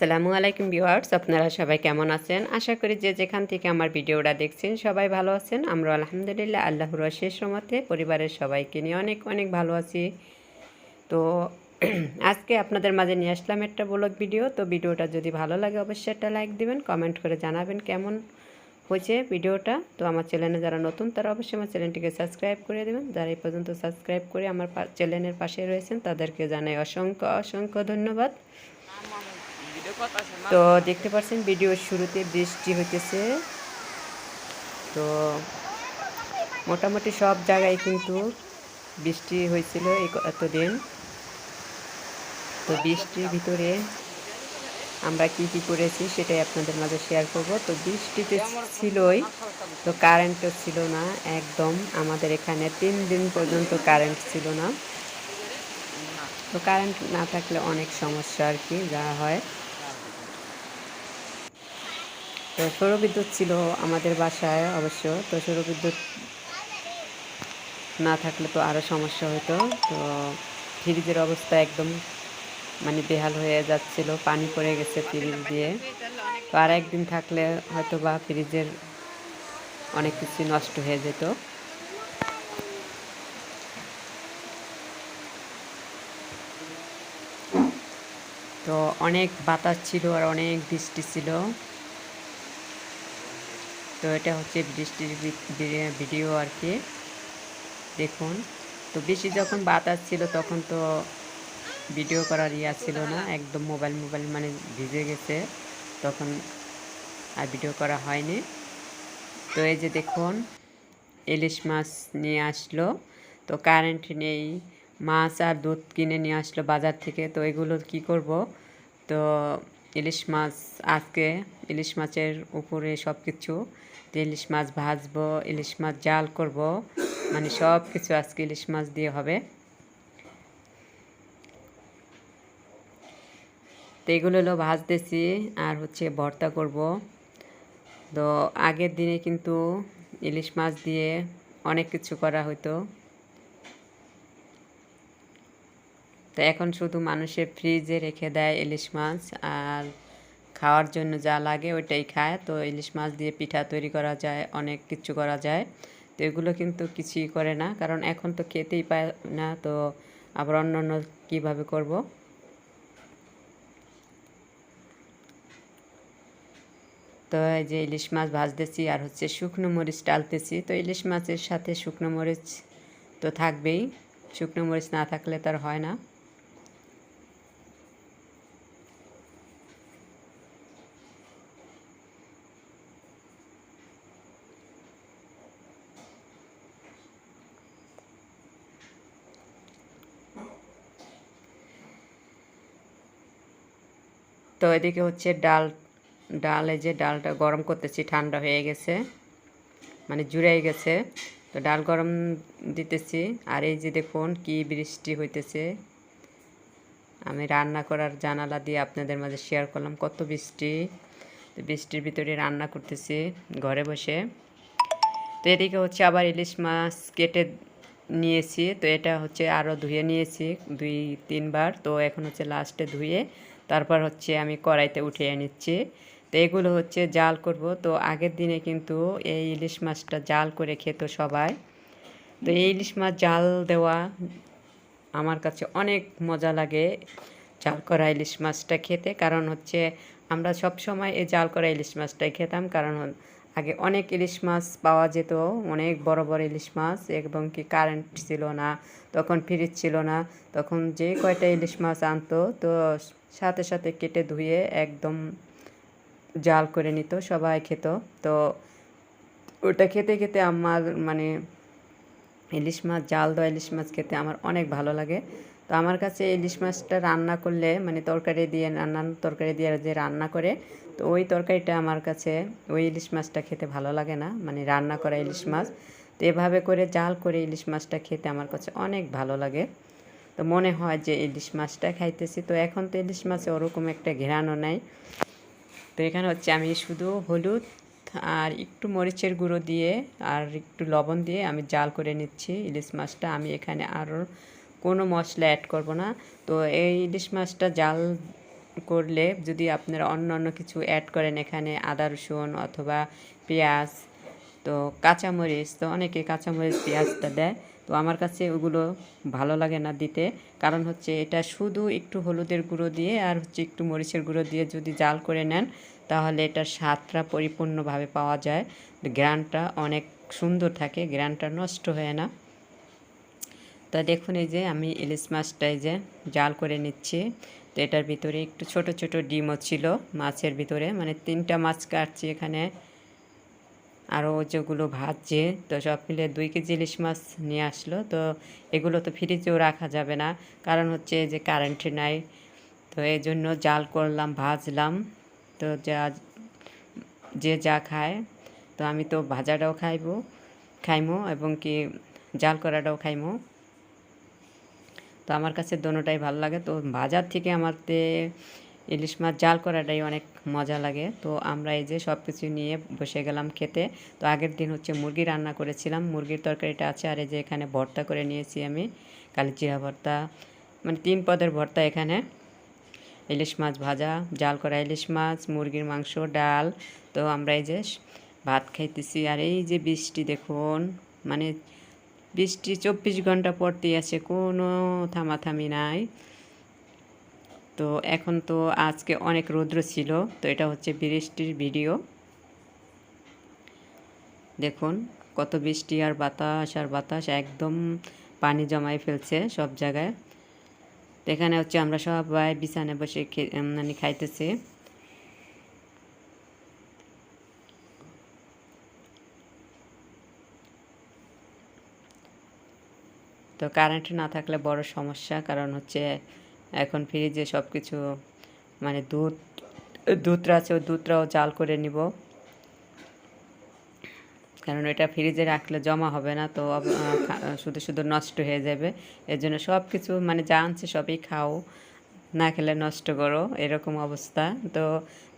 আসসালামু আলাইকুম ভিউয়ার্স, আপনারা সবাই কেমন আছেন? আশা করি যে যেখান থেকে আমার ভিডিওটা দেখছেন সবাই ভালো আছেন। আমরা আলহামদুলিল্লাহ আল্লাহর শেষ মতে পরিবারের সবাইকে নিয়ে অনেক অনেক ভালো আছি। তো আজকে আপনাদের মাঝে নিয়ে আসলাম একটা ব্লগ ভিডিও। তো ভিডিওটা যদি ভালো লাগে অবশ্যই একটা লাইক দিবেন, কমেন্ট করে জানাবেন কেমন হয়েছে ভিডিওটা। তো আমার চ্যানেলে যারা নতুন, তারা অবশ্যই আমার চ্যানেলটিকে সাবস্ক্রাইব করে দেবেন। যারা এই পর্যন্ত সাবস্ক্রাইব করে আমার চ্যানেলের পাশে রয়েছেন, তাদেরকে জানাই অসংখ্য অসংখ্য ধন্যবাদ। তো দেখতে পাচ্ছেন ভিডিওর শুরুতে বৃষ্টি হইতেছে। তো মোটামুটি সব জায়গায় কিন্তু বৃষ্টি হয়েছিল এতদিন। তো বৃষ্টির ভিতরে আমরা কি কি করেছি সেটাই আপনাদের মাঝে শেয়ার করব। তো বৃষ্টিতে ছিলই, তো কারেন্টও ছিল না একদম। আমাদের এখানে তিন দিন পর্যন্ত কারেন্ট ছিল না। তো কারেন্ট না থাকলে অনেক সমস্যা আর কি, যা হয়। তো সৌরবিদ্যুৎ ছিল আমাদের বাসায় অবশ্য। তো সৌরবিদ্যুৎ না থাকলে তো আরও সমস্যা হতো তো ফ্রিজের অবস্থা একদম মানে বেহাল হয়ে যাচ্ছিল, পানি পড়ে গেছে ফ্রিজ দিয়ে। তো আর একদিন থাকলে হয়তো বা ফ্রিজের অনেক কিছু নষ্ট হয়ে যেত। তো অনেক বাতাস ছিল আর অনেক বৃষ্টি ছিল। তো এটা হচ্ছে বৃষ্টির ভিডিও আর কি। দেখুন। তো বেশি যখন বাতাস ছিল তখন তো ভিডিও করার ইয়া ছিল না, একদম মোবাইল মোবাইল মানে ভিজে গেছে। তখন আর ভিডিও করা হয়নি। তো এই যে দেখুন, ইলিশ মাছ নিয়ে আসলো। তো কারেন্ট নেই, মাছ আর দুধ কিনে নিয়ে আসলো বাজার থেকে। তো এগুলো কি করব? তো ইলিশ মাছ আজকে ইলিশ মাছের উপরে সব কিছু ইলিশ মাছ ভাজবো, ইলিশ মাছ জাল করব মানে সব কিছু আজকে ইলিশ মাছ দিয়ে হবে। তো এগুলো হলো ভাজতেছি, আর হচ্ছে ভর্তা করব। তো আগের দিনে কিন্তু ইলিশ মাছ দিয়ে অনেক কিছু করা হতো তো এখন শুধু মানুষের ফ্রিজে রেখে দেয় ইলিশ মাছ আর খাওয়ার জন্য যা লাগে ওইটাই খায়। তো ইলিশ মাছ দিয়ে পিঠা তৈরি করা যায়, অনেক কিছু করা যায়। তো এগুলো কিন্তু কিছুই করে না, কারণ এখন তো খেতেই পায় না, তো আবার অন্য অন্য কীভাবে করব? তো এই যে ইলিশ মাছ ভাজতেছি আর হচ্ছে শুকনো মরিচ ডালতেছি তো ইলিশ মাছের সাথে শুকনো মরিচ তো থাকবেই, শুকনো মরিচ না থাকলে তার হয় না। তো এদিকে হচ্ছে ডাল, ডালে যে ডালটা গরম করতেছি, ঠান্ডা হয়ে গেছে মানে জুড়ে গেছে। তো ডাল গরম দিতেছি, আর এই যে দেখুন কি বৃষ্টি হইতেছে। আমি রান্না করার জানালা দিয়ে আপনাদের মাঝে শেয়ার করলাম কত বৃষ্টি। তো বৃষ্টির ভিতরে রান্না করতেছি ঘরে বসে। তো এদিকে হচ্ছে আবার ইলিশ মাছ কেটে নিয়েছি, তো এটা হচ্ছে আরও ধুয়ে নিয়েছি দুই, তিনবার। তো এখন হচ্ছে লাস্টে ধুয়ে তারপর হচ্ছে আমি কড়াইতে উঠিয়ে নিচ্ছি। তো এগুলো হচ্ছে জাল করব। তো আগের দিনে কিন্তু এই ইলিশ মাছটা জাল করে খেত সবাই। তো এই ইলিশ মাছ জাল দেওয়া আমার কাছে অনেক মজা লাগে জাল করা ইলিশ মাছটা খেতে। কারণ হচ্ছে আমরা সব সময় এই জাল করা ইলিশ মাছটাই খেতাম। কারণ আগে অনেক ইলিশ মাছ পাওয়া যেত, অনেক বড় বড় ইলিশ মাছ, এবং কি কারেন্ট ছিল না, তখন ফ্রিজ ছিল না, তখন যে কয়টা ইলিশ মাছ আনতো, তো সাথে সাথে কেটে ধুয়ে একদম জাল করে নিত, সবাই খেত। তো ওটা খেতে খেতে আমার মানে ইলিশ মাছ, জাল দেওয়া ইলিশ মাছ খেতে আমার অনেক ভালো লাগে। তো আমার কাছে ইলিশ মাছটা রান্না করলে মানে তরকারি দিয়ে নানান তরকারি দিয়ে যে রান্না করে, তো ওই তরকারিটা আমার কাছে, ওই ইলিশ মাছটা খেতে ভালো লাগে না মানে রান্না করা ইলিশ মাছ। তো এভাবে করে জাল করে ইলিশ মাছটা খেতে আমার কাছে অনেক ভালো লাগে। তো মনে হয় যে ইলিশ মাছটা খাইতেছি, তো এখন তো ইলিশ মাছে ওরকম একটা ঘেরানো নাই। তো এখানে হচ্ছে আমি শুধু হলুদ আর একটু মরিচের গুঁড়ো দিয়ে আর একটু লবণ দিয়ে আমি জাল করে নিচ্ছি। ইলিশ মাছটা আমি এখানে আরও কোনো মশলা অ্যাড করব না। তো এই ইলিশ মাছটা জাল করলে যদি আপনারা অন্য অন্য কিছু অ্যাড করেন এখানে আদা, রসুন অথবা পেঁয়াজ, তো কাঁচামরিচ, তো অনেকে কাঁচামরিচ, পেঁয়াজটা দেয়। তো আমার কাছে ওগুলো ভালো লাগে না দিতে। কারণ হচ্ছে এটা শুধু একটু হলুদের গুঁড়ো দিয়ে আর হচ্ছে একটু মরিচের গুঁড়ো দিয়ে যদি জাল করে নেন, তাহলে এটার স্বাদটা পরিপূর্ণভাবে পাওয়া যায়। গ্রানটা অনেক সুন্দর থাকে, গ্রানটা নষ্ট হয় না। তা দেখুন এই যে আমি ইলিশ মাছটা এই যে জাল করে নিচ্ছি। তো এটার ভিতরে একটু ছোট ছোট ডিমও ছিল মাছের ভিতরে। মানে তিনটা মাছ কাটছি এখানে। আরও যেগুলো ভাজছে, তো সব মিলে দুই কেজি ইলিশ মাছ নিয়ে আসলো। তো এগুলো তো ফ্রিজেও রাখা যাবে না। কারণ হচ্ছে যে কারেন্ট নাই। তো এই জন্য জাল করলাম, ভাজলাম। তো যা যে যা খায়, তো আমি তো ভাজাটাও খাইবো, খাইমো এবং কি জাল করাটাও খাইমো। তো আমার কাছে দোনোটাই ভালো লাগে। তো ভাজার থেকে আমারতে ইলিশ মাছ জাল করাটাই অনেক মজা লাগে। তো আমরা এই যে সব কিছু নিয়ে বসে গেলাম খেতে। তো আগের দিন হচ্ছে মুরগি রান্না করেছিলাম। মুরগির তরকারিটা আছে আর এই যে এখানে ভর্তা করে নিয়েছি আমি। কালি জিরা ভর্তা মানে তিন পদের ভর্তা এখানে। ইলিশ মাছ ভাজা, জাল করা ইলিশ মাছ, মুরগির মাংস, ডাল। তো আমরা এই যে ভাত খাইতেছি। আর এই যে বৃষ্টি দেখুন মানে বৃষ্টি চব্বিশ ঘণ্টা পরতেই আছে, কোনো থামাথামি নাই। তো এখন তো আজকে অনেক রৌদ্র ছিল, তো এটা হচ্ছে বৃষ্টির ভিডিও। দেখুন, কত বৃষ্টি আর বাতাস আর বাতাস একদম পানি জমাই ফেলছে সব জায়গায়। তো এখানে হচ্ছে আমরা সবাই বিছানায় বসে মানে খাইতেছি। তো কারেন্ট না থাকলে বড় সমস্যা, কারণ হচ্ছে এখন ফ্রিজে সব কিছু মানে দুধ দুধটা আছে, ওই দুধটাও জাল করে নিব। কারণ এটা ফ্রিজে রাখলে জমা হবে না, তো শুধু শুধু নষ্ট হয়ে যাবে। এর জন্য সব কিছু মানে যা আনছে সবই খাও, না খেলে নষ্ট করো, এরকম অবস্থা। তো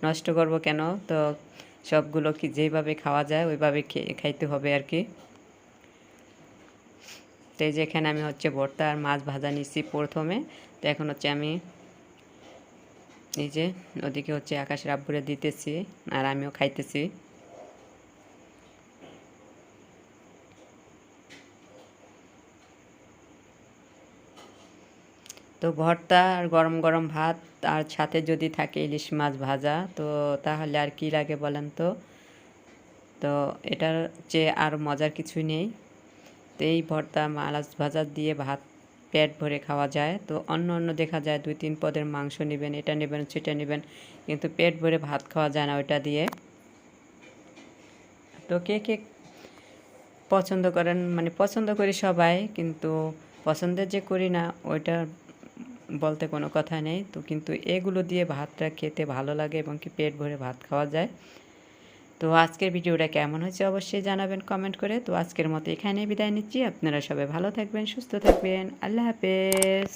নষ্ট করব কেন? তো সবগুলো কি যেভাবে খাওয়া যায়, ওইভাবে খাইতে হবে আর কি। তো এই যে এখানে আমি হচ্ছে ভর্তা আর মাছ ভাজা নিচ্ছি প্রথমে। তো এখন হচ্ছে আমি এই যে ওদিকে হচ্ছে আকাশ রাব্বুরে দিতেছি আর আমিও খাইতেছি। তো ভর্তা আর গরম গরম ভাত আর সাথে যদি থাকে ইলিশ মাছ ভাজা, তো তাহলে আর কি লাগে বলেন তো? তো এটার চেয়ে আর মজার কিছুই নেই। তো এই ভর্তা মালাস ভাজা দিয়ে ভাত পেট ভরে খাওয়া যায়। তো অন্য অন্য দেখা যায় দুই তিন পদের মাংস নেবেন, এটা নেবেন, সেটা নেবেন। কিন্তু পেট ভরে ভাত খাওয়া যায় না ওইটা দিয়ে। তো কে কে পছন্দ করেন? মানে পছন্দ করি সবাই, কিন্তু পছন্দের যে করি না, ওইটা বলতে কোনো কথা নেই। তো কিন্তু এগুলো দিয়ে ভাতটা খেতে ভালো লাগে এবং কি পেট ভরে ভাত খাওয়া যায়। তো আজকের ভিডিওটা কেমন হয়েছে অবশ্যই জানাবেন কমেন্ট করে। তো আজকের মতো এখানে বিদায় নিচ্ছি। আপনারা সবাই ভালো থাকবেন, সুস্থ থাকবেন। আল্লাহ হাফেজ।